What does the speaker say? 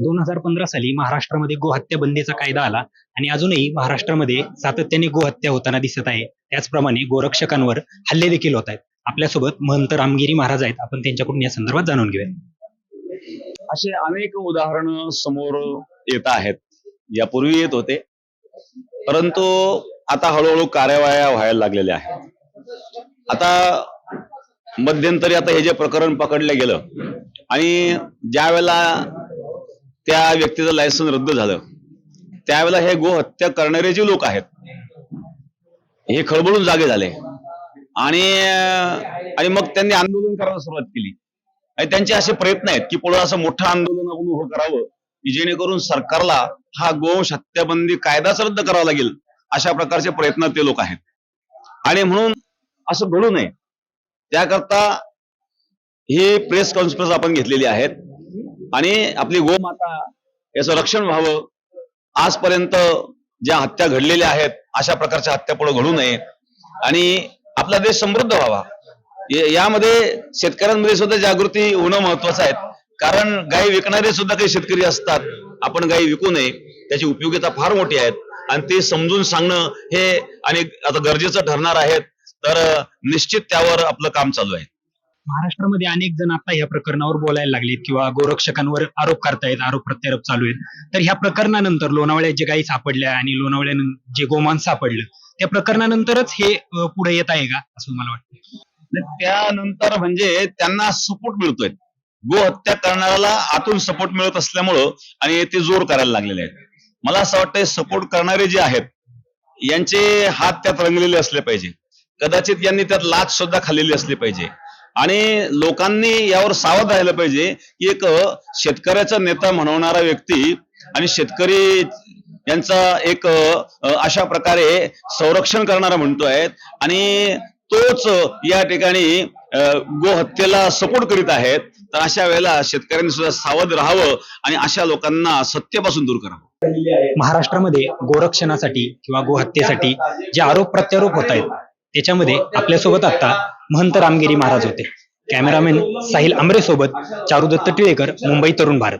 दोन हजार पंधरा साली महाराष्ट्रामध्ये गोहत्या बंदीचा कायदा आला आणि अजूनही महाराष्ट्रामध्ये सातत्याने गोहत्या होताना दिसत आहे. त्याचप्रमाणे गोरक्षकांवर हल्ले देखील होत आहेत. आपल्यासोबत महंत रामगिरी महाराज आहेत. आपण त्यांच्याकडून या संदर्भात जाणून घेऊया. असे अनेक उदाहरणं समोर येत आहेत. यापूर्वी येत होते. परंतु आता हळूहळू कार्यवाया व्हायला लागलेल्या आहेत. आता मध्यंतरी आता हे जे प्रकरण पकडलं गेलं आणि ज्या वेळेला त्या व्यक्तीचं लायसन रद्द झालं. त्यावेळेला हे गोहत्या करणारे जे लोक आहेत हे खळबळून जागे झाले. आणि आणि मग त्यांनी आंदोलन करायला सुरुवात केली. आणि त्यांचे असे प्रयत्न आहेत की पुढे असं मोठं आंदोलन आपण उभं करावं की जेणेकरून सरकारला हा गोवंश हत्याबंदी कायदाच रद्द करावा लागेल अशा प्रकारचे प्रयत्न ते लोक आहेत. आणि म्हणून असं घडू नये. त्याकरता ही प्रेस कॉन्फरन्स आपण घेतलेली आहेत. आणि आपली गोमाता याचं रक्षण व्हावं. आजपर्यंत ज्या हत्या घडलेल्या आहेत अशा प्रकारच्या हत्या पुढे घडू नये. आणि आपला देश समृद्ध व्हावा. यामध्ये शेतकऱ्यांमध्ये सुद्धा जागृती होणं महत्वाचं आहे. कारण गाई विकणारे सुद्धा काही शेतकरी असतात. आपण गाई विकू नये. त्याची उपयोगिता फार मोठी आहे आणि ते समजून सांगणं हे आणि आता गरजेचं ठरणार आहे तर निश्चित त्यावर आपलं काम चालू आहे. महाराष्ट्रामध्ये अनेक जण आता या प्रकरणावर बोलायला लागलेत किंवा गोरक्षकांवर आरोप करतायत आरोप प्रत्यारोप चालू आहेत. तर ह्या प्रकरणानंतर लोणावळ्यात जे गायी सापडल्या आणि लोणावळ्या जे गोमांस सापडलं त्या प्रकरणानंतरच हे पुढे येत आहे का? असं मला वाटतं त्यानंतर म्हणजे त्यांना सपोर्ट मिळतोय. गो हत्या करणाऱ्याला आतून सपोर्ट मिळत असल्यामुळं आणि ते जोर करायला लागलेले आहेत. मला असं वाटतंय सपोर्ट करणारे जे आहेत यांचे हात त्यात रंगलेले असले पाहिजे. कदाचित यांनी त्यात लाच सुद्धा खाल्लेली असली पाहिजे. आणि लोकांनी यावर सावध राहिलं पाहिजे की एक शेतकऱ्याचा नेता म्हणवणारा व्यक्ती आणि शेतकरी यांचा एक अशा प्रकारे संरक्षण करणारा म्हणतोय आणि तोच या ठिकाणी गो गोहत्येला सपोर्ट करीत आहेत तर अशा वेळेला शेतकऱ्यांनी सुद्धा सावध राहावं आणि अशा लोकांना सत्यापासून दूर करावं. महाराष्ट्रामध्ये गोरक्षणासाठी किंवा गोहत्येसाठी जे आरोप प्रत्यारोप होत आहेत त्याच्यामध्ये आपल्यासोबत आता महंत रामगिरी महाराज होते. कॅमेरामॅन साहिल आंबरे सोबत चारुदत्त टिळेकर मुंबई तरुण भारत.